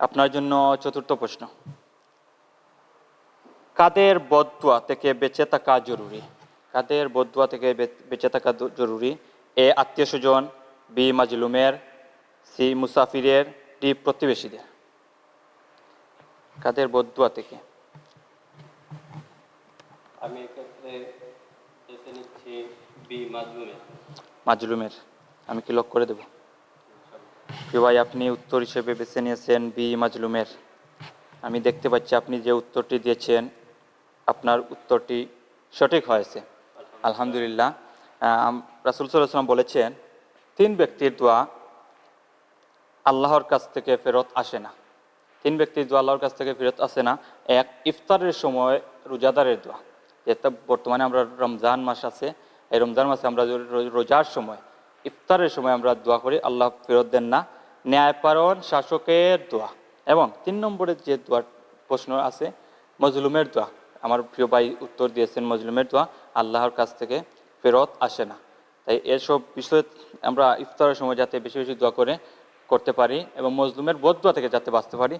আপনার জন্য চতুর্থ প্রশ্ন। কাদের বদুয়া থেকে বেঁচে থাকা জরুরি? কাদের বদুয়া থেকে বেঁচে থাকা জরুরি? এ আত্মীয় স্বজন বি মাজলুমের সি মুসাফিরের ডি প্রতিবেশীদের। কাদের বদুয়া থেকে? আমি এক্ষেত্রে বেছে নিচ্ছি বি মাজলুমে মাজলুমের। আমি কি লক করে দেব? প্রিয় ভাই আপনি উত্তর হিসেবে বেছে নিয়েছেন বি মাজলুমের? আমি দেখতে পাচ্ছি আপনি যে উত্তরটি দিয়েছেন, আপনার উত্তরটি সঠিক হয়েছে। আলহামদুলিল্লাহ। রাসুল সাল্লাম বলেছেন, তিন ব্যক্তির দোয়া আল্লাহর কাছ থেকে ফেরত আসে না। তিন ব্যক্তির দোয়া আল্লাহর কাছ থেকে ফেরত আসে না। এক, ইফতারের সময় রোজাদারের দোয়া। যেটা বর্তমানে আমরা রমজান মাস আছে, এই রমজান মাসে আমরা রোজার সময়, ইফতারের সময় আমরা দোয়া করি, আল্লাহ ফেরত দেন না। ন্যায়পারণ শাসকের দোয়া। এবং তিন নম্বরে যে দোয়ার প্রশ্ন আছে, মজলুমের দোয়া। আমার প্রিয় ভাই উত্তর দিয়েছেন, মজলুমের দোয়া আল্লাহর কাছ থেকে ফেরত আসে না। তাই এসব বিষয়ে আমরা ইফতারের সময় যাতে বেশি বেশি দোয়া করে, করতে পারি এবং মজলুমের বোধ দোয়া থেকে যাতে বাঁচতে পারি